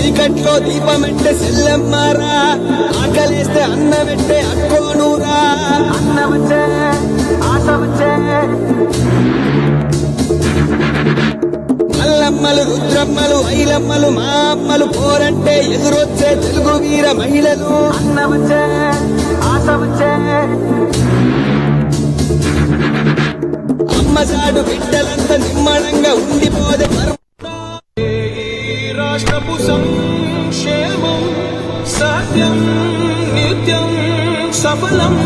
చీకట్లో దీపమెట్టే సెల్లెమ్మారా? ఆకలేస్తే అన్నమెట్టే అక్కోనూరా? అన్నమచ్చే ఆశ మల్లమ్మలు రుద్రమ్మలు ఐలమ్మలు మా అమ్మలు పోరంటే ఎదురొచ్చే తెలుగు వీర మహిళలు. అన్నమచ్చే ఆశ వచ్చే అమ్మ చాడు బిడ్డలంతా నిమ్మడంగా ఉండిపోదే పరు రాష్ట్రపు సంక్షేమం సత్యం నిత్యం సఫలం.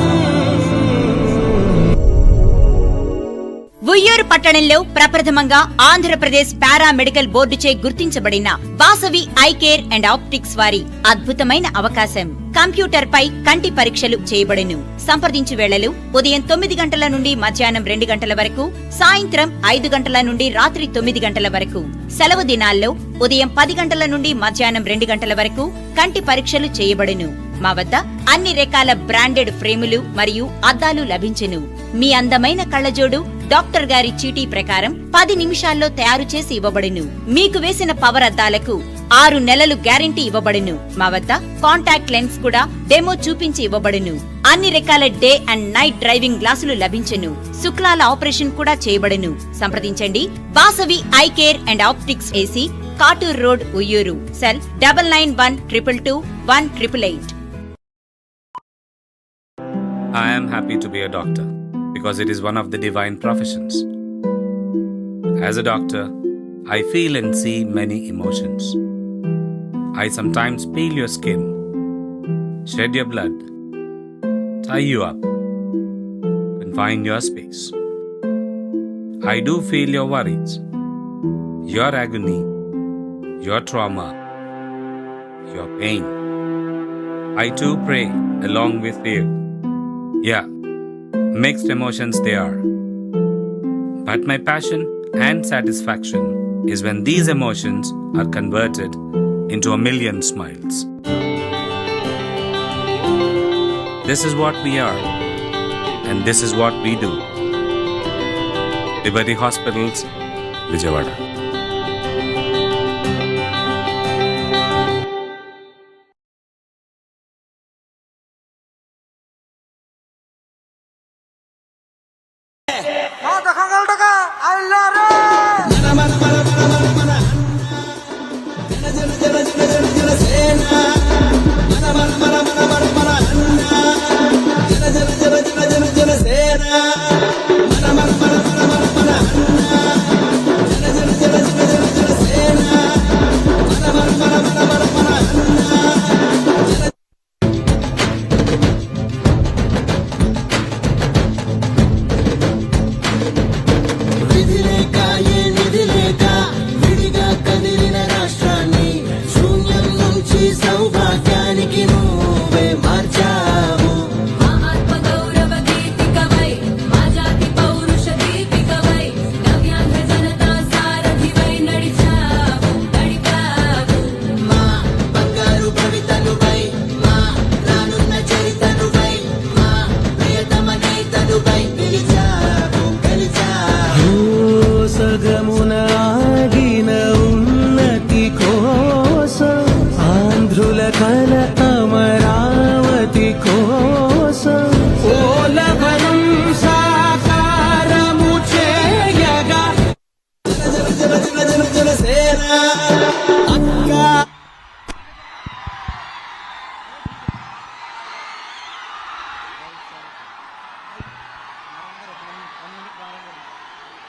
ఉయ్యూరు పట్టణంలో ప్రప్రథమంగా ఆంధ్రప్రదేశ్ పారా మెడికల్ బోర్డుచే గుర్తించబడిన Vasavi eye care and optics వారి అద్భుతమైన అవకాశం. కంప్యూటర్ పై కంటి పరీక్షలు చేయబడును. సంప్రదించు వేళలు ఉదయం తొమ్మిది గంటల నుండి మధ్యాహ్నం రెండు గంటల వరకు సాయంత్రం ఐదు గంటల నుండి రాత్రి తొమ్మిది గంటల వరకు. సెలవు దినాల్లో ఉదయం పది గంటల నుండి మధ్యాహ్నం రెండు గంటల వరకు కంటి పరీక్షలు చేయబడును. మా వద్ద అన్ని రకాల బ్రాండెడ్ ఫ్రేములు మరియు అద్దాలు లభించును. మీ అందమైన కళ్ళజోడు డాక్టర్ గారి చీటీ ప్రకారం పది నిమిషాల్లో తయారు చేసి ఇవ్వబడును. మీకు వేసిన పవర్ అద్దాలకు ఆరు నెలలు గ్యారంటీ ఇవ్వబడును. మా వద్ద కాంటాక్ట్ లెన్స్ కూడా డెమో చూపించి ఇవ్వబడును. అన్ని రకాల డే అండ్ నైట్ డ్రైవింగ్ గ్లాసులు లభించును. శుక్లాల ఆపరేషన్ కూడా చేయబడును. సంప్రదించండి. Vasavi eye care and optics AC Katur road Vuyyuru. Cell double nine one triple two one triple eight. I am happy to be a doctor. Because it is one of the divine professions. As a doctor, I feel and see many emotions. I sometimes peel your skin, shed your blood, tie you up, confine your space. I do feel your worries, your agony, your trauma, your pain. I too pray along with you. Yeah, mixed emotions they are. But my passion and satisfaction is when these emotions are converted into a million smiles. This is what we are, and this is what we do. Liberty Hospitals, Vijayawada.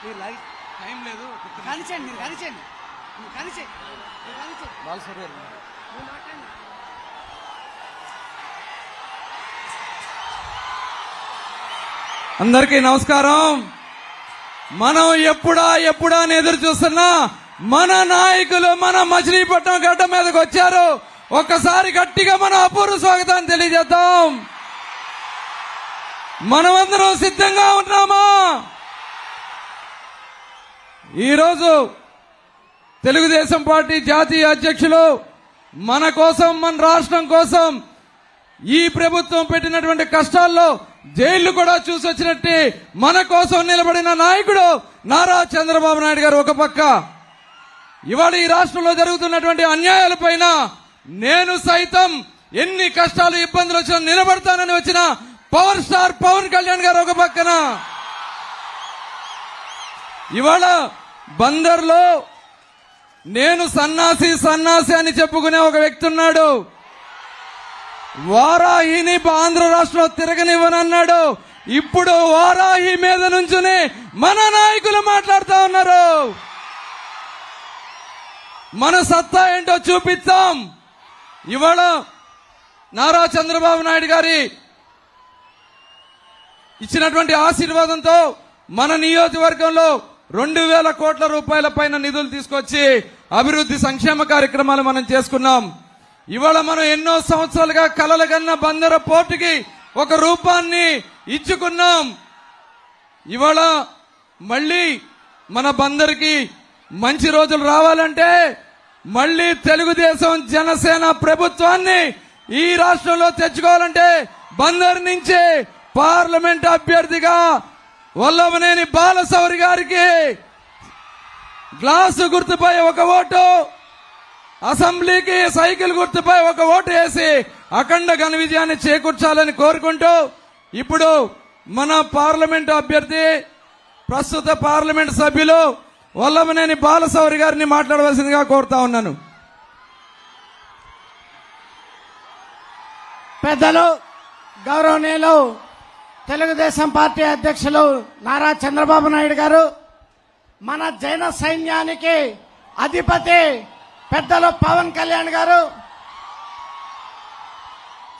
మీరు మీరు మీరు అందరికీ నమస్కారం. మనం ఎప్పుడా ఎప్పుడా అని ఎదురు చూస్తున్నా మన నాయకులు మన మచిలీపట్నం గడ్డ మీదకి వచ్చారు. ఒక్కసారి గట్టిగా మన అపూర్వ స్వాగతాన్ని తెలియజేద్దాం. మనమందరం సిద్ధంగా ఉన్నామా ఈరోజు తెలుగుదేశం పార్టీ జాతీయ అధ్యక్షులు మన కోసం మన రాష్ట్రం కోసం ఈ ప్రభుత్వం పెట్టినటువంటి కష్టాల్లో జైళ్ళు కూడా చూసొచ్చినట్టు మన కోసం నిలబడిన నాయకుడు నారా చంద్రబాబు నాయుడు గారు ఒక పక్క. ఇవాళ ఈ రాష్ట్రంలో జరుగుతున్నటువంటి అన్యాయాలపైన నేను సైతం ఎన్ని కష్టాలు ఇబ్బందులు వచ్చినా నిలబడతానని వచ్చిన పవర్ స్టార్ పవన్ కళ్యాణ్ గారు ఒక పక్కన. ఇవాళ బందర్లో నేను సన్నాసి సన్నాసి అని చెప్పుకునే ఒక వ్యక్తి ఉన్నాడు. వారాహిని ఆంధ్ర రాష్ట్రంలో తిరగనివ్వనన్నాడు. ఇప్పుడు వారాహి మీద నుంచుని మన నాయకులు మాట్లాడుతా ఉన్నారు. మన సత్తా ఏంటో చూపిస్తాం ఇవాళ నారా చంద్రబాబు నాయుడు గారి ఇచ్చినటువంటి ఆశీర్వాదంతో మన నియోజకవర్గంలో రెండు వేల కోట్ల రూపాయల పైన నిధులు తీసుకొచ్చి అభివృద్ధి సంక్షేమ కార్యక్రమాలు మనం చేసుకున్నాం. ఇవాళ మనం ఎన్నో సంవత్సరాలుగా కలలుగన్న బందర పోర్టుకి ఒక రూపాన్ని ఇచ్చుకున్నాం. ఇవాళ మళ్ళీ మన బందరికి మంచి రోజులు రావాలంటే మళ్ళీ తెలుగుదేశం జనసేన ప్రభుత్వాన్ని ఈ రాష్ట్రంలో తెచ్చుకోవాలంటే బందర్ నుంచి పార్లమెంట్ అభ్యర్థిగా వల్లభనేని బాలసౌరి గారికి గ్లాసు గుర్తుపై ఒక ఓటు అసెంబ్లీకి సైకిల్ గుర్తుపై ఒక ఓటు వేసి అఖండ ఘన విజయాన్ని చేకూర్చాలని కోరుకుంటూ ఇప్పుడు మన పార్లమెంట్ అభ్యర్థి ప్రస్తుత పార్లమెంట్ సభ్యులు వల్లభనేని బాలసౌరి గారిని మాట్లాడవలసిందిగా కోరుతా ఉన్నాను. పెద్దలు గౌరవనీయులు తెలుగుదేశం పార్టీ అధ్యక్షులు నారా చంద్రబాబు నాయుడు గారు మన జైన సైన్యానికి అధిపతి పెద్దలు పవన్ కళ్యాణ్ గారు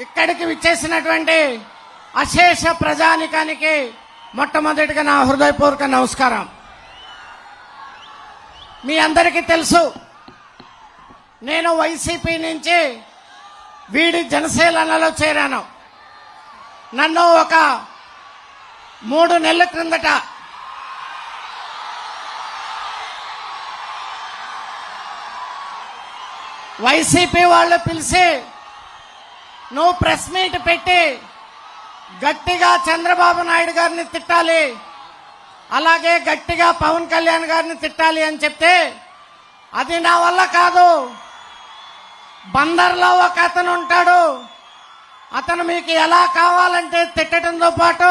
ఇక్కడికి విచ్చేసినటువంటి అశేష ప్రజానికానికి మొట్టమొదటిగా నా హృదయపూర్వక నమస్కారం. మీ అందరికీ తెలుసు నేను వైసీపీ నుంచి వీడి జనసేనలో చేరాను. నన్ను ఒక మూడు నెలల క్రిందట. వైసీపీ వాళ్ళు పిలిచి నువ్వు ప్రెస్ మీట్ పెట్టి గట్టిగా చంద్రబాబు నాయుడు గారిని తిట్టాలి. అలాగే గట్టిగా పవన్ కళ్యాణ్ గారిని తిట్టాలి అని చెప్తే అది నా వల్ల కాదు. బందర్లో ఒక అతను ఉంటాడు. అతను మీకు ఎలా కావాలంటే తిట్టడంతో పాటు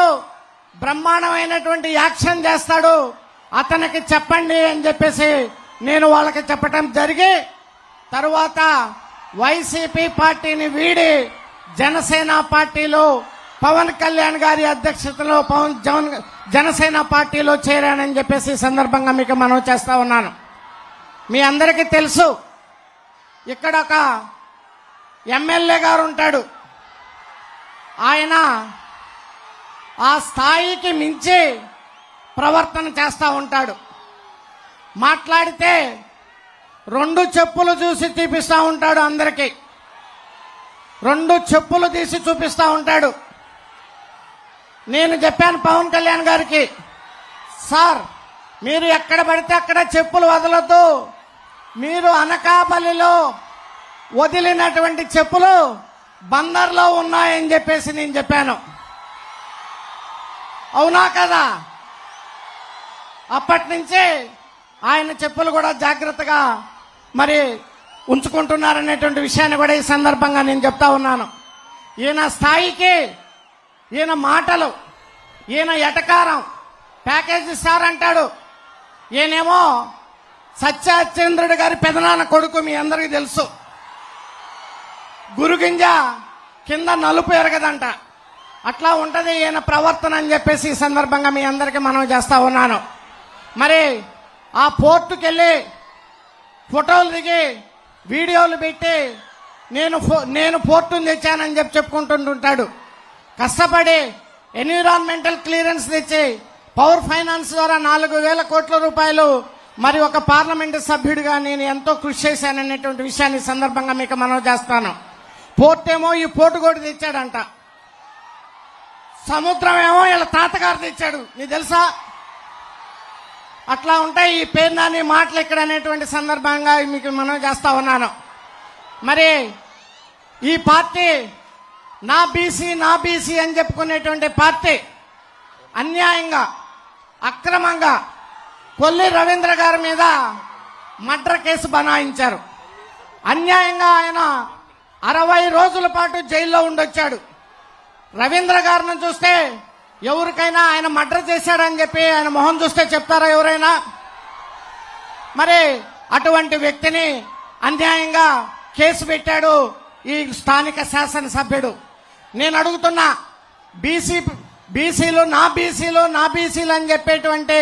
బ్రహ్మాండమైనటువంటి యాక్షన్ చేస్తాడు. అతనికి చెప్పండి అని చెప్పేసి నేను వాళ్ళకి చెప్పటం జరిగి తరువాత వైసీపీ పార్టీని వీడి జనసేన పార్టీలో పవన్ కళ్యాణ్ గారి అధ్యక్షతలో పవన్ జవన్ జనసేన పార్టీలో చేరానని చెప్పేసి సందర్భంగా మీకు మనవి చేస్తా ఉన్నాను. మీ అందరికీ తెలుసు ఇక్కడ ఒక ఎమ్మెల్యే గారు ఉంటాడు. ఆయన ఆ స్థాయికి మించి ప్రవర్తన చేస్తూ ఉంటాడు. మాట్లాడితే రెండు చెప్పులు చూసి తీపిస్తూ ఉంటాడు అందరికీ. రెండు చెప్పులు తీసి చూపిస్తూ ఉంటాడు. నేను చెప్పాను పవన్ కళ్యాణ్ గారికి సార్ మీరు ఎక్కడ పడితే అక్కడ చెప్పులు వదలొద్దు. మీరు అనకాపల్లిలో వదిలినటువంటి చెప్పులు బందర్లో ఉన్నాయని చెప్పేసి నేను చెప్పాను. అవునా కదా? అప్పటి నుంచే ఆయన చెప్పులు కూడా జాగ్రత్తగా మరి ఉంచుకుంటున్నారనేటువంటి విషయాన్ని కూడా ఈ సందర్భంగా నేను చెప్తా ఉన్నాను. ఈయన స్థాయికి ఈయన మాటలు ఈయన ఎటకారం ప్యాకేజ్ సార్ అంటాడు. ఈయనేమో సత్యచంద్రుడు గారి పెదనాన్న కొడుకు మీ అందరికీ తెలుసు. గురుగింజ కింద నలుపు ఎరగదంట. అట్లా ఉంటది ఈయన ప్రవర్తన అని చెప్పేసి ఈ సందర్భంగా మీ అందరికీ మనం చేస్తా ఉన్నాను. మరి ఆ పోర్టుకి వెళ్ళి ఫోటోలు దిగి వీడియోలు పెట్టి నేను ఫో- నేను పోర్టును తెచ్చానని చెప్పి చెప్పుకుంటుంటుంటాడు. కష్టపడి ఎన్విరాన్మెంటల్ క్లియరెన్స్ తెచ్చి పవర్ ఫైనాన్స్ ద్వారా నాలుగు వేల కోట్ల రూపాయలు మరి ఒక పార్లమెంటు సభ్యుడిగా నేను ఎంతో కృషి చేశాననేటువంటి విషయాన్ని సందర్భంగా మీకు మనం చేస్తాను. పోర్ట్ ఏమో ఈ పోర్టు కూడా తెచ్చాడంట. సముద్రం ఏమో వీళ్ళ తాతగారు తెచ్చాడు. నీకు తెలుసా? అట్లా ఉంటాయి ఈ పేరు నాని మాటలు ఇక్కడ అనేటువంటి సందర్భంగా మీకు మనం చేస్తా ఉన్నాను. మరి ఈ పార్టీ నా బీసీ నా బీసీ అని చెప్పుకునేటువంటి పార్టీ అన్యాయంగా అక్రమంగా కొల్లి రవీంద్ర గారి మీద మర్డర్ కేసు బనాయించారు. అన్యాయంగా ఆయన అరవై రోజుల పాటు జైల్లో ఉండొచ్చాడు. రవీంద్ర గారిని చూస్తే ఎవరికైనా ఆయన మర్డర్ చేశాడని చెప్పి ఆయన మొహం చూస్తే చెప్తారా ఎవరైనా? మరి అటువంటి వ్యక్తిని అన్యాయంగా కేసు పెట్టాడు ఈ స్థానిక శాసనసభ్యుడు. నేను అడుగుతున్నా బీసీ బీసీలు నా బీసీలు నా బీసీలు అని చెప్పేటువంటి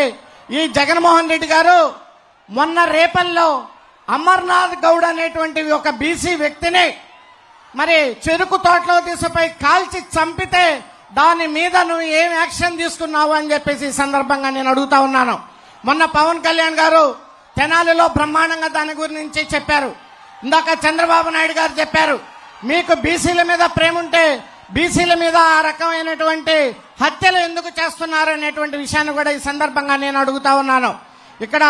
ఈ జగన్మోహన్ రెడ్డి గారు మొన్న రేపల్లో అమర్నాథ్ గౌడ్ అనేటువంటి ఒక బీసీ వ్యక్తిని మరి చెరుకు తోటలో తీసుకుపోయి కాల్చి చంపితే దాని మీద నువ్వు ఏం యాక్షన్ తీసుకున్నావు అని చెప్పేసి ఈ సందర్భంగా నేను అడుగుతా ఉన్నాను. మొన్న పవన్ కళ్యాణ్ గారు తెనాలిలో బ్రహ్మాండంగా దాని గురించి చెప్పారు. ఇందాక చంద్రబాబు నాయుడు గారు చెప్పారు మీకు బీసీల మీద ప్రేమ ఉంటే బీసీల మీద ఆ రకమైనటువంటి హత్యలు ఎందుకు చేస్తున్నారు? అనేటువంటి విషయాన్ని కూడా ఈ సందర్భంగా నేను అడుగుతా ఉన్నాను. ఇక్కడ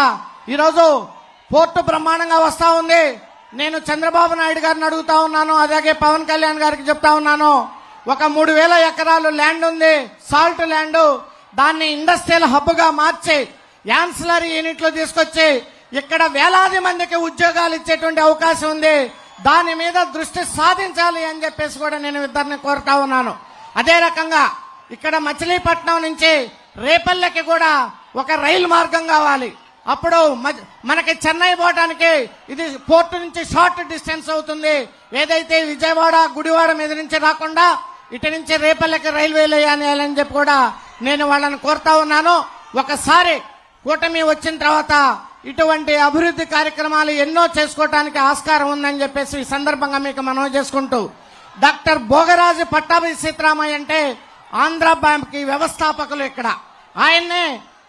ఈరోజు పోర్టు బ్రహ్మాండంగా వస్తూ ఉంది. నేను చంద్రబాబు నాయుడు గారిని అడుగుతా ఉన్నాను అలాగే పవన్ కళ్యాణ్ గారికి చెప్తా ఉన్నాను. ఒక మూడు వేల ఎకరాలు ల్యాండ్ ఉంది సాల్ట్ ల్యాండ్. దాన్ని ఇండస్ట్రియల్ హబ్గా మార్చి యాన్సిలరీ యూనిట్లు తీసుకొచ్చి ఇక్కడ వేలాది మందికి ఉద్యోగాలు ఇచ్చేటువంటి అవకాశం ఉంది. దాని మీద దృష్టి సాధించాలి అని చెప్పేసి కూడా నేను ఇద్దరిని కోరుతా ఉన్నాను. అదే రకంగా ఇక్కడ మచిలీపట్నం నుంచి రేపల్లెకి కూడా ఒక రైలు మార్గం కావాలి. అప్పుడు మ- మనకి చెన్నై పోవడానికి ఇది పోర్టు నుంచి షార్ట్ డిస్టెన్స్ అవుతుంది. ఏదైతే విజయవాడ గుడివాడ మీద నుంచి రాకుండా ఇటు నుంచి రేపల్లెకి రైల్వేలు వేయాలని చెప్పి కూడా నేను వాళ్ళని కోరుతా ఉన్నాను. ఒకసారి కూటమి వచ్చిన తర్వాత ఇటువంటి అభివృద్ధి కార్యక్రమాలు ఎన్నో చేసుకోవటానికి ఆస్కారం ఉందని చెప్పేసి ఈ సందర్భంగా మీకు మనవి చేసుకుంటూ డాక్టర్ భోగరాజు పట్టాభి సీతారామయ్య అంటే ఆంధ్ర బ్యాంక్కి వ్యవస్థాపకులు ఇక్కడ. ఆయన్నే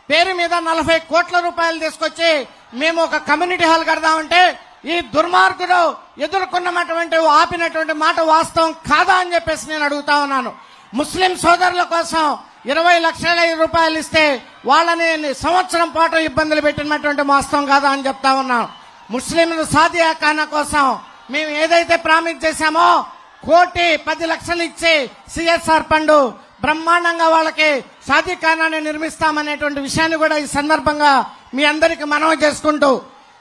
పేరు మీద నలభై కోట్ల రూపాయలు తీసుకొచ్చి మేము ఒక కమ్యూనిటీ హాల్ కడదామంటే ఈ దుర్మార్గుడు ఎదుర్కొన్నటువంటి ఆపినటువంటి మాట వాస్తవం కాదా అని చెప్పేసి నేను అడుగుతా ఉన్నాను. ముస్లిం సోదరుల కోసం ఇరవై లక్షల రూపాయలు ఇస్తే వాళ్ళని సంవత్సరం పాటు ఇబ్బందులు పెట్టినటువంటి వాస్తవం కాదా అని చెప్తా ఉన్నాను ముస్లింల సాదియా ఖానా కోసం మేము ఏదైతే ప్రామిస్ చేశామో కోటి పది లక్షలు ఇచ్చి సిఎస్ఆర్ పండు బ్రహ్మాండంగా వాళ్ళకి సాధికారణాన్ని నిర్మిస్తామనేటువంటి విషయాన్ని కూడా ఈ సందర్భంగా మీ అందరికి మనవి చేసుకుంటూ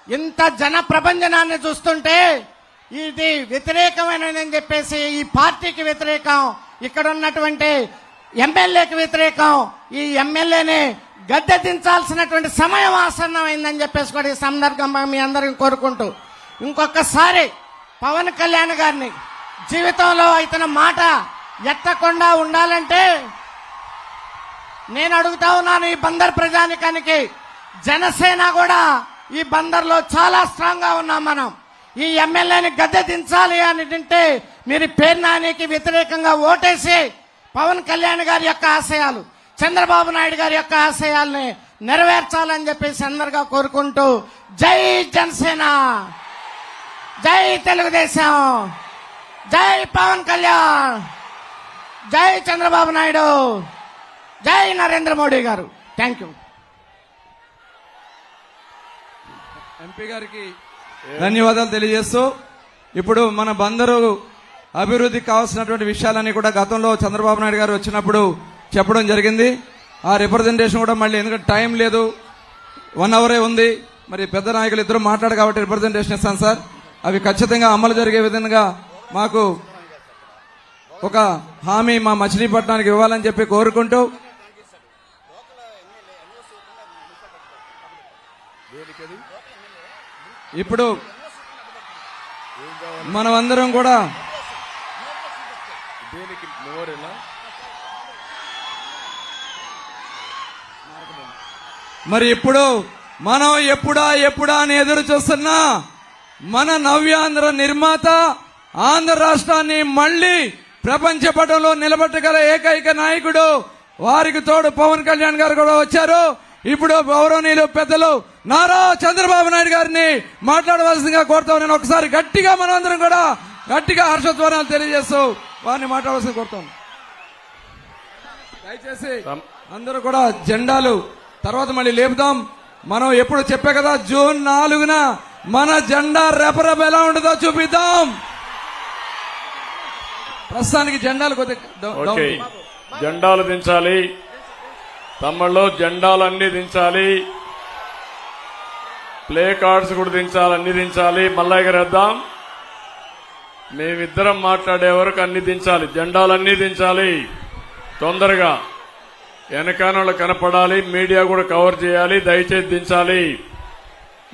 ఇంత జన ప్రపంచనాన్ని చూస్తుంటే ఇది వ్యతిరేకమైనదని చెప్పేసి ఈ పార్టీకి వ్యతిరేకం ఇక్కడ ఉన్నటువంటి ఎమ్మెల్యేకి వ్యతిరేకం ఈ ఎమ్మెల్యేని గద్దె దించాల్సినటువంటి సమయం ఆసన్నమైందని చెప్పేసి కూడా ఈ సందర్భంగా మీ అందరిని కోరుకుంటూ ఇంకొకసారి పవన్ కళ్యాణ్ గారిని జీవితంలో ఇతని మాట ఎత్తకుండా ఉండాలంటే నేను అడుగుతా ఉన్నాను ఈ బందర్ ప్రజానికానికి. జనసేన కూడా ఈ బందర్లో చాలా స్ట్రాంగ్గా ఉన్నాం మనం. ఈ ఎమ్మెల్యేని గద్దె దించాలి అని అంటే మీరు పేర్నానికి వ్యతిరేకంగా ఓటేసి పవన్ కళ్యాణ్ గారి యొక్క ఆశయాలు చంద్రబాబు నాయుడు గారి యొక్క ఆశయాల్ని నెరవేర్చాలని చెప్పేసి అందరుగా కోరుకుంటూ జై జనసేన. జై తెలుగుదేశం. జై పవన్ కళ్యాణ్. జై చంద్రబాబు నాయుడు. జై నరేంద్ర మోడీ గారు. థ్యాంక్ యూ ఎంపీ గారికి ధన్యవాదాలు తెలియజేస్తూ ఇప్పుడు మన బందరు అభివృద్ధికి కావాల్సినటువంటి విషయాలన్నీ కూడా గతంలో చంద్రబాబు నాయుడు గారు వచ్చినప్పుడు చెప్పడం జరిగింది. ఆ రిప్రజెంటేషన్ కూడా మళ్ళీ ఎందుకంటే టైం లేదు వన్ అవరే ఉంది. మరి పెద్ద నాయకులు ఇద్దరు మాట్లాడు కాబట్టి రిప్రజెంటేషన్ ఇస్తాను సార్. అవి ఖచ్చితంగా అమలు జరిగే విధంగా మాకు ఒక హామీ మా మచిలీపట్నానికి ఇవ్వాలని చెప్పి కోరుకుంటూ ఇప్పుడు మనమందరం కూడా మరి ఇప్పుడు మనం ఎప్పుడా ఎప్పుడా అని ఎదురు చూస్తున్నా మన నవ్యాంధ్ర నిర్మాత ఆంధ్ర రాష్ట్రాన్ని మళ్ళీ ప్రపంచ పటంలో నిలబెట్టగల ఏకైక నాయకుడు వారికి తోడు పవన్ కళ్యాణ్ గారు కూడా వచ్చారు. ఇప్పుడు గౌరవనీయులు పెద్దలు నారా చంద్రబాబు నాయుడు గారిని మాట్లాడవలసిందిగా కోరుతాం నేను ఒకసారి గట్టిగా మనం అందరం కూడా గట్టిగా హర్షధ్వానాలు తెలియజేస్తూ వారిని మాట్లాడవలసింది కోరుతాం దయచేసి అందరూ కూడా జెండాలు తర్వాత మళ్ళీ లేపుదాం. మనం ఎప్పుడు చెప్పే కదా జూన్ నాలుగున మన జెండా రెపరెప ఎలా ఉంటుందో చూపిద్దాం. ప్రస్తుతానికి జెండాలు ఓకే. జెండాలు దించాలి. తమ్ముళ్ళు జెండాలన్నీ దించాలి. ప్లే కార్డ్స్ కూడా దించాలి అన్ని దించాలి. మళ్ళా ఎగరేద్దాం మేమిద్దరం మాట్లాడే వరకు అన్ని దించాలి. జెండాలన్నీ దించాలి. తొందరగా వెనకానోళ్ళు కనపడాలి. మీడియా కూడా కవర్ చేయాలి. దయచేసి దించాలి.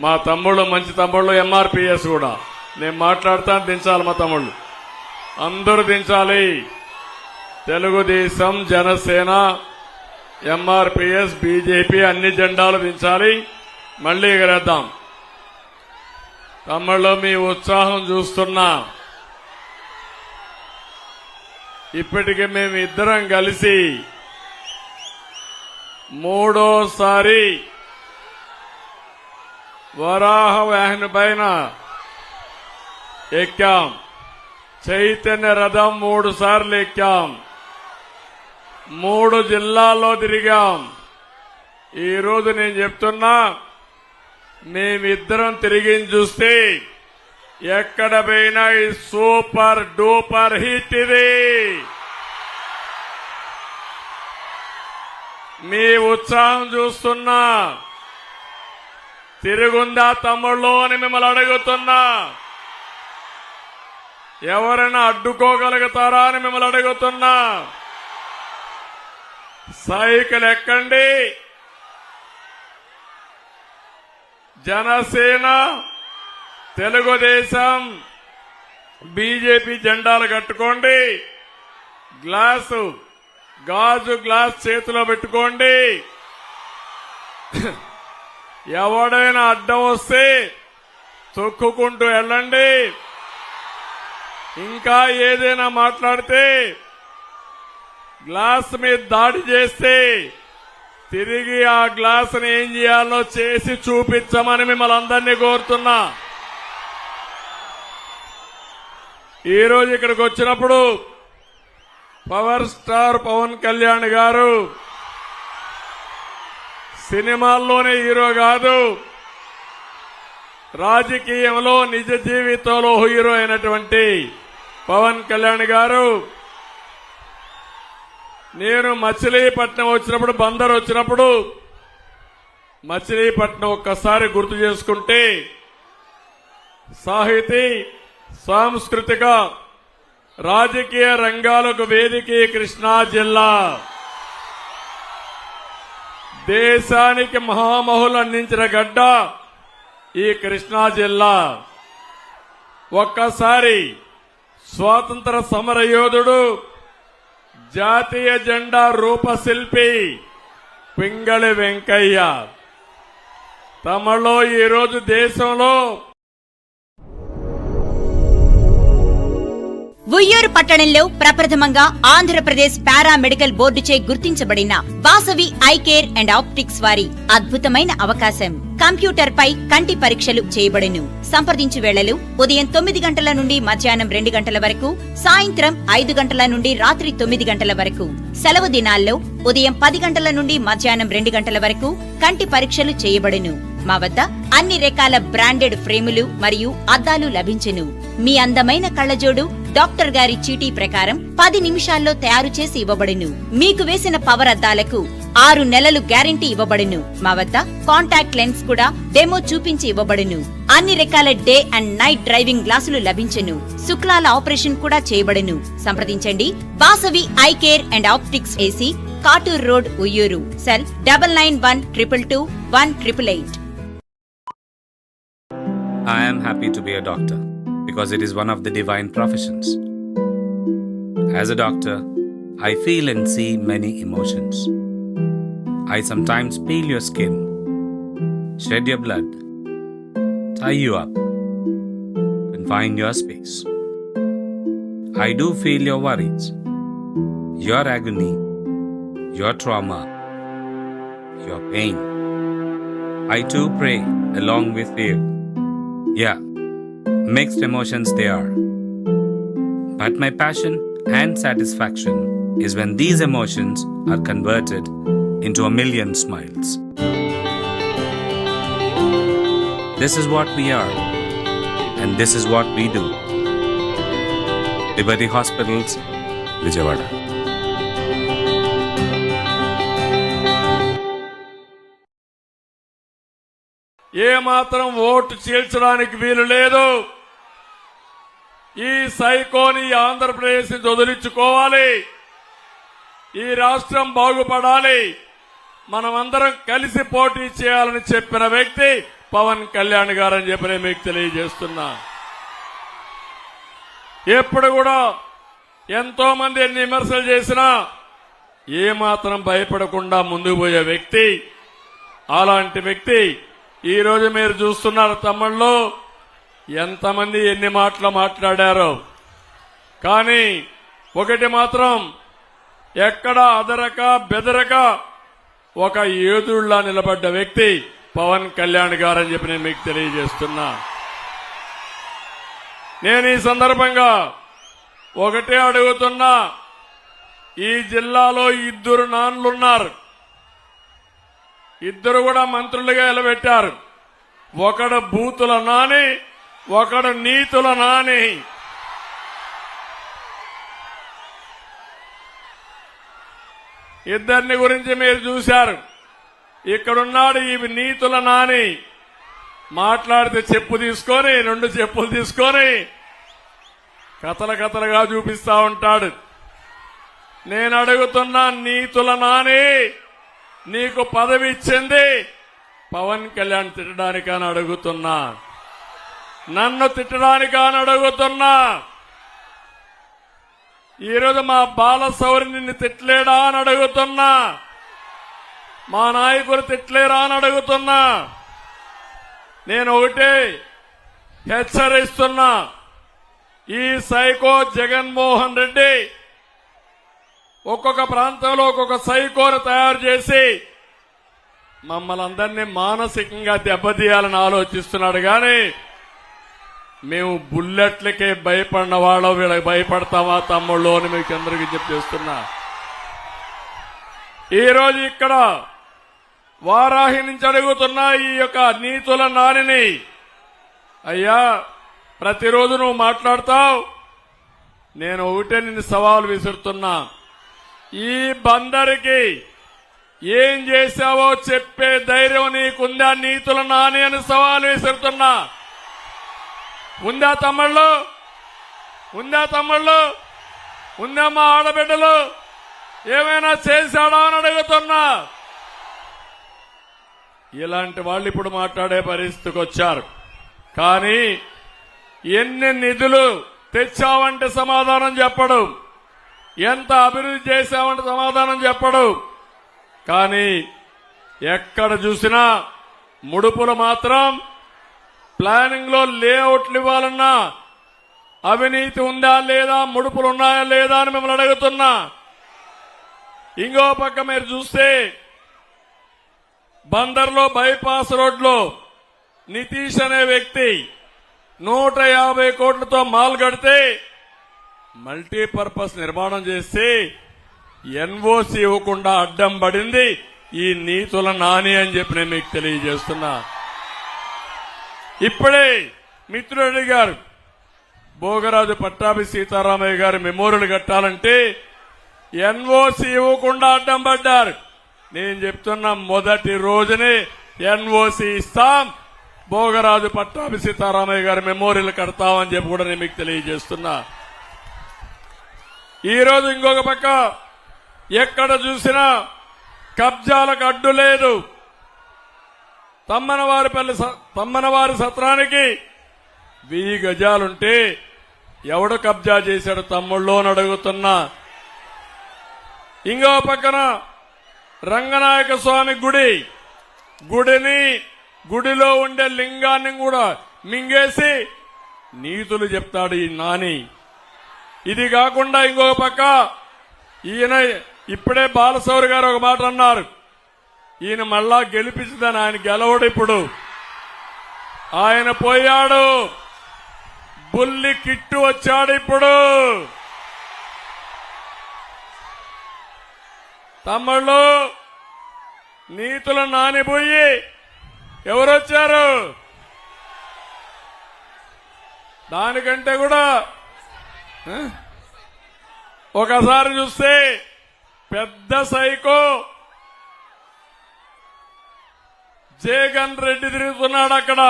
మా తమ్ముళ్ళు మంచి తమ్ముళ్ళు ఎంఆర్పిఎస్ కూడా. నేను మాట్లాడతాను దించాలి మా తమ్ముళ్ళు. అందరూ దించాలి. తెలుగుదేశం జనసేన ఎంఆర్పిఎస్ బీజేపీ అన్ని జెండాలు దించాలి. మళ్ళీ ఎగరేద్దాం. తమ్ముళ్ళు మీ ఉత్సాహం చూస్తున్నా. ఇప్పటికే మేము ఇద్దరం కలిసి మూడోసారి వరాహ వాహిని పైన ఎక్కాం. చైతన్య రథం మూడు సార్లు ఎక్కాం. మూడు జిల్లాల్లో తిరిగాం. ఈరోజు నేను చెప్తున్నా మేమిద్దరం తిరిగి చూస్తే ఎక్కడ పోయినా ఈ సూపర్ డూపర్ హిట్ ఇది. మీ ఉత్సాహం చూస్తున్నా. తిరుగుందా తమ్ముళ్ళు అని మిమ్మల్ని అడుగుతున్నా. ఎవరైనా అడ్డుకోగలుగుతారా అని మిమ్మల్ని అడుగుతున్నా. సైకిల్ ఎక్కండి. జనసేన తెలుగుదేశం బీజేపీ జెండాలు కట్టుకోండి. గ్లాసు గాజు గ్లాస్ చేతిలో పెట్టుకోండి. ఎవడైనా అడ్డం వస్తే తొక్కుకుంటూ వెళ్ళండి. ఇంకా ఏదైనా మాట్లాడితే గ్లాస్ మీద దాడి చేస్తే తిరిగి ఆ గ్లాసుని ఏం చేయాలో చేసి చూపించమని మిమ్మల్ని అందరినీ కోరుతున్నా. ఈరోజు ఇక్కడికి వచ్చినప్పుడు పవర్ స్టార్ పవన్ కళ్యాణ్ గారు సినిమాల్లోనే హీరో కాదు రాజకీయంలో నిజ జీవితంలో హీరో అయినటువంటి పవన్ కళ్యాణ్ గారు నేను మచిలీపట్నం వచ్చినప్పుడు బందర్ వచ్చినప్పుడు మచిలీపట్నం ఒక్కసారి గుర్తు చేసుకుంటే సాహితీ సాంస్కృతిక రాజకీయ రంగాలకు వేదిక కృష్ణా జిల్లా. దేశానికి మహామహులు అందించిన గడ్డ ఈ కృష్ణా జిల్లా ఒక్కసారి స్వాతంత్ర సమర యోధుడు జాతీయ జెండా రూపశిల్పి పింగళి వెంకయ్య. తమలో ఈరోజు దేశంలో ఉయ్యూరు పట్టణంలో ప్రప్రథమంగా ఆంధ్రప్రదేశ్ పారా మెడికల్ బోర్డుచే గుర్తించబడిన Vasavi eye care and optics వారి అద్భుతమైన అవకాశం. కంప్యూటర్ పై కంటి పరీక్షలు చేయబడును. సంప్రదించు వేళలు ఉదయం తొమ్మిది గంటల నుండి మధ్యాహ్నం రెండు గంటల వరకు సాయంత్రం ఐదు గంటల నుండి రాత్రి తొమ్మిది గంటల వరకు. సెలవు దినాల్లో ఉదయం పది గంటల నుండి మధ్యాహ్నం రెండు గంటల వరకు కంటి పరీక్షలు చేయబడును. మా వద్ద అన్ని రకాల బ్రాండెడ్ ఫ్రేములు మరియు అద్దాలు లభించును. మీ అందమైన కళ్ళజోడు డాక్టర్ గారి చీటీ ప్రకారం పది నిమిషాల్లో తయారు చేసి ఇవ్వబడును. మీకు వేసిన పవర్ అద్దాలకు ఆరు నెలలు గ్యారంటీ ఇవ్వబడును. మా వద్ద కాంటాక్ట్ లెన్స్ కూడా డెమో చూపించి ఇవ్వబడును. అన్ని రకాల డే అండ్ నైట్ డ్రైవింగ్ గ్లాసులు లభించును. శుక్లాల ఆపరేషన్ కూడా చేయబడును. సంప్రదించండి. Vasavi eye care and optics AC Katur road Vuyyuru. Cell double nine one triple two one triple eight. I am happy to be a doctor. Because it is one of the divine professions. As a doctor, I feel and see many emotions. I sometimes peel your skin, shed your blood, tie you up, confine your space. I do feel your worries, your agony, your trauma, your pain. I too pray along with you. Yeah, mixed emotions they are. But my passion and satisfaction is when these emotions are converted into a million smiles. This is what we are, and this is what we do. Liberty Hospitals, Vijayawada. ఏ మాత్రం vote చీల్చడానికి వీలు లేదు ఈ సైకోని ఆంధ్రప్రదేశ్ నుంచి వదిలించుకోవాలి ఈ రాష్ట్రం బాగుపడాలి. మనమందరం కలిసి పోటీ చేయాలని చెప్పిన వ్యక్తి పవన్ కళ్యాణ్ గారని చెప్పి నేను మీకు తెలియజేస్తున్నా. ఎప్పుడు కూడా ఎంతో మంది ఎన్ని విమర్శలు చేసినా ఏమాత్రం భయపడకుండా ముందుకు పోయే వ్యక్తి అలాంటి వ్యక్తి ఈరోజు మీరు చూస్తున్నారు తమ్ముళ్ళు. ఎంతమంది ఎన్ని మాటలు మాట్లాడారో. కానీ ఒకటి మాత్రం ఎక్కడ అదరక బెదరక ఒక ఏదుళ్ళా నిలబడ్డ వ్యక్తి పవన్ కళ్యాణ్ గారని చెప్పి నేను మీకు తెలియజేస్తున్నా. నేను ఈ సందర్భంగా ఒకటే అడుగుతున్నా ఈ జిల్లాలో ఇద్దరు నాన్లున్నారు. ఇద్దరు కూడా మంత్రులుగా నిలబెట్టారు. ఒకడు బూతుల నాని ఒకడు నీతుల నాని. ఇద్దరిని గురించి మీరు చూశారు. ఇక్కడున్నాడు ఈ నీతుల నాని. మాట్లాడితే చెప్పు తీసుకొని రెండు చెప్పులు తీసుకొని కథల కథలుగా చూపిస్తా ఉంటాడు. నేను అడుగుతున్నా నీతుల నాని నీకు పదవి ఇచ్చింది పవన్ కళ్యాణ్ తిట్టడానికని అడుగుతున్నా. నన్ను తిట్టడానికి అని అడుగుతున్నా. ఈరోజు మా బాలసౌరి నిన్ను తిట్టలేడా అని అడుగుతున్నా. మా నాయకులు తిట్టలేరా అని అడుగుతున్నా. నేను ఒకటే హెచ్చరిస్తున్నా. ఈ సైకో జగన్మోహన్ రెడ్డి ఒక్కొక్క ప్రాంతంలో ఒక్కొక్క సైకోను తయారు చేసి మమ్మల్ని అందరినీ మానసికంగా దెబ్బతీయాలని ఆలోచిస్తున్నాడు. కానీ మేము బుల్లెట్లకే భయపడిన వాళ్ళం వీళ్ళకి భయపడతామా తమ్ముళ్ళు అని మీకు అందరికీ చెప్పేస్తున్నా ఈరోజు ఇక్కడ వారాహి నుంచి అడుగుతున్న ఈ యొక్క నీతుల నానిని. అయ్యా ప్రతిరోజు నువ్వు మాట్లాడతావు. నేను ఒకటే నిన్ను సవాలు విసురుతున్నా. ఈ బందరికి ఏం చేశావో చెప్పే ధైర్యం నీకుందా నీతుల నాని అని సవాలు విసురుతున్నా. ఉందా తమ్ముళ్ళు? ఉందా తమ్ముళ్ళు? ఉందా మా ఆడబిడ్డలు? ఏమైనా చేశాడా అని అడుగుతున్నా. ఇలాంటి వాళ్ళు ఇప్పుడు మాట్లాడే పరిస్థితికి వచ్చారు. కానీ ఎన్ని నిధులు తెచ్చావంటే సమాధానం చెప్పడు. ఎంత అభివృద్ధి చేశామంటే సమాధానం చెప్పడు. కానీ ఎక్కడ చూసినా ముడుపులు మాత్రం ప్లానింగ్లో లేఅవుట్లు ఇవ్వాలన్నా అవినీతి ఉందా లేదా ముడుపులు ఉన్నాయా లేదా అని మిమ్మల్ని అడుగుతున్నా. ఇంకో పక్క మీరు చూస్తే బందర్లో బైపాస్ రోడ్లో నితీష్ అనే వ్యక్తి నూట యాభై కోట్లతో మాల్ కడితే మల్టీపర్పస్ నిర్మాణం చేసి ఎన్ఓసి ఇవ్వకుండా అడ్డం పడింది ఈ నీతుల నాని అని చెప్పి నేను మీకు తెలియజేస్తున్నా. ఇప్పుడే మిత్రుడు గారు భోగరాజు పట్టాభి సీతారామయ్య గారి మెమోరియల్ కట్టాలంటే ఎన్ఓసి ఇవ్వకుండా అడ్డం పడ్డారు. నేను చెప్తున్న మొదటి రోజునే ఎన్ఓసి ఇస్తాం. భోగరాజు పట్టాభి సీతారామయ్య గారి మెమోరియల్ కడతామని చెప్పి కూడా నేను మీకు తెలియజేస్తున్నా. ఈ రోజు ఇంకొక పక్క ఎక్కడ చూసినా కబ్జాలకు అడ్డు లేదు. తమ్మనవారిపల్లి స- తమ్మనవారి సత్రానికి వెయ్యి గజాలుంటే ఎవడు కబ్జా చేశాడు తమ్ముళ్ళు అని అడుగుతున్నా. ఇంకో పక్కన రంగనాయక స్వామి గుడి. గుడిని గుడిలో ఉండే లింగాన్ని కూడా మింగేసి నీతులు చెప్తాడు ఈ నాని. ఇది కాకుండా ఇంకో పక్క ఈయన ఇప్పుడే బాలసౌరి గారు ఒక మాట అన్నారు. ఈయన మళ్ళా గెలిపించదని ఆయన గెలవడు ఇప్పుడు. ఆయన పోయాడు. బుల్లి కిట్టు వచ్చాడు ఇప్పుడు. తమ్ముళ్ళు నీతులు నానిపోయి ఎవరొచ్చారు? దానికంటే కూడా ఒకసారి చూస్తే పెద్ద సైకో జగన్ రెడ్డి తిరుగుతున్నాడు అక్కడ.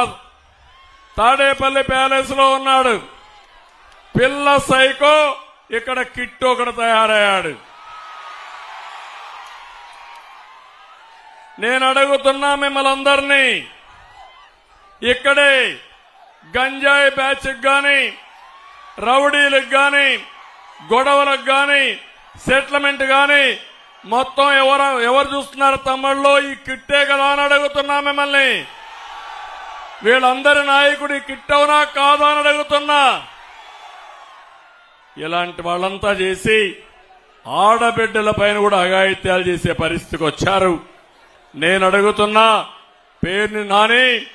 తాడేపల్లి ప్యాలెస్లో ఉన్నాడు. పిల్ల సైకో ఇక్కడ కిట్టు ఒకడు తయారయ్యాడు. నేను అడుగుతున్నా మిమ్మల్ని అందరినీ ఇక్కడే గంజాయి బ్యాచ్కి కానీ రౌడీలకు కానీ గొడవలకు కానీ సెటిల్మెంట్ కానీ మొత్తం ఎవరు ఎవరు చూస్తున్నారు తమ్ముళ్ళు ఈ కిట్టే కదా అని అడుగుతున్నా మిమ్మల్ని. వీళ్ళందరి నాయకుడు ఈ కిట్ అవునా కాదా అని అడుగుతున్నా. ఇలాంటి వాళ్ళంతా చేసి ఆడబిడ్డల పైన కూడా అఘాయిత్యాలు చేసే పరిస్థితికి వచ్చారు. నేను అడుగుతున్నా పేరుని నాని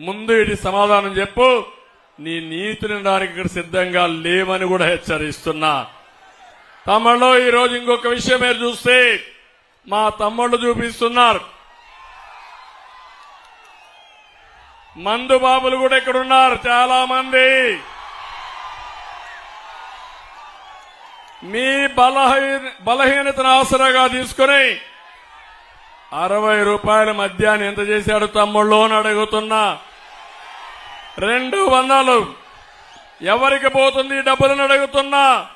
ముందు ఇది సమాధానం చెప్పు. నీ నీతిని దానికి ఇక్కడ సిద్ధంగా లేవని కూడా హెచ్చరిస్తున్నా. తమ్ముళ్ళు ఈ రోజు ఇంకొక విషయం మీరు చూస్తే మా తమ్ముళ్ళు చూపిస్తున్నారు. మందు బాబులు కూడా ఇక్కడ ఉన్నారు చాలా మంది మీ బలహీన బలహీనతను ఆసరాగా తీసుకుని అరవై రూపాయల మద్యాన్ని ఎంత చేశాడు తమ్ముళ్ళు అని అడుగుతున్నా. రెండు వందలు. ఎవరికి పోతుంది డబ్బులను అడుగుతున్నా.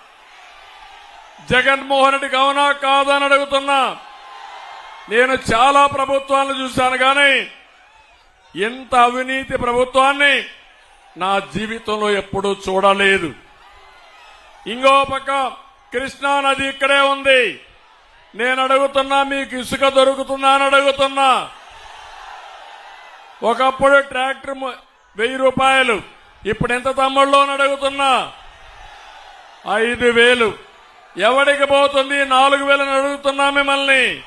జగన్మోహన్ రెడ్డికి అవునా కాదని అడుగుతున్నా. నేను చాలా ప్రభుత్వాలను చూశాను కానీ ఇంత అవినీతి ప్రభుత్వాన్ని నా జీవితంలో ఎప్పుడూ చూడలేదు. ఇంకో పక్క కృష్ణా నది ఇక్కడే ఉంది. నేను అడుగుతున్నా మీకు ఇసుక దొరుకుతుందా అని అడుగుతున్నా. ఒకప్పుడు ట్రాక్టర్ వెయ్యి రూపాయలు. ఇప్పుడు ఎంత తమ్ముళ్ళు అని అడుగుతున్నా. ఐదు వేలు. ఎవడికి పోతుంది? నాలుగు వేలని అడుగుతున్నా మిమ్మల్ని.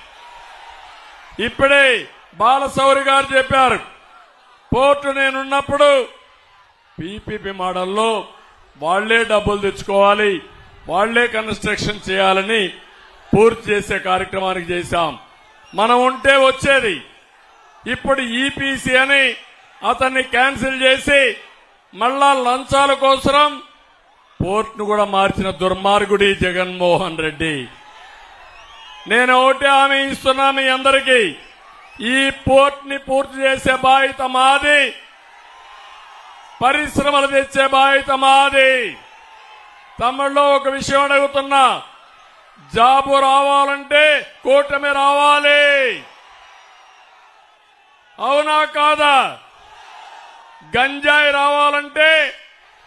ఇప్పుడే బాలసౌరి గారు చెప్పారు. పోర్టు నేనున్నప్పుడు పీపీపీ మోడల్లో వాళ్ళే డబ్బులు తెచ్చుకోవాలి వాళ్ళే కన్స్ట్రక్షన్ చేయాలని పూర్తి చేసే కార్యక్రమానికి చేశాం. మనం ఉంటే వచ్చేది. ఇప్పుడు ఈపీసీ అని అతన్ని క్యాన్సిల్ చేసి మళ్ళా లంచాల కోసరం పోర్ట్ను కూడా మార్చిన దుర్మార్గుడి జగన్మోహన్ రెడ్డి. నేను ఒకటి హామీ ఇస్తున్నా మీ అందరికీ. ఈ పోర్ట్ని పూర్తి చేసే బాధ్యత మాది. పరిశ్రమలు తెచ్చే బాధ్యత మాది. తమిళ్ళో ఒక విషయం అడుగుతున్నా. జాబు రావాలంటే కూటమి రావాలి. అవునా కాదా? గంజాయి రావాలంటే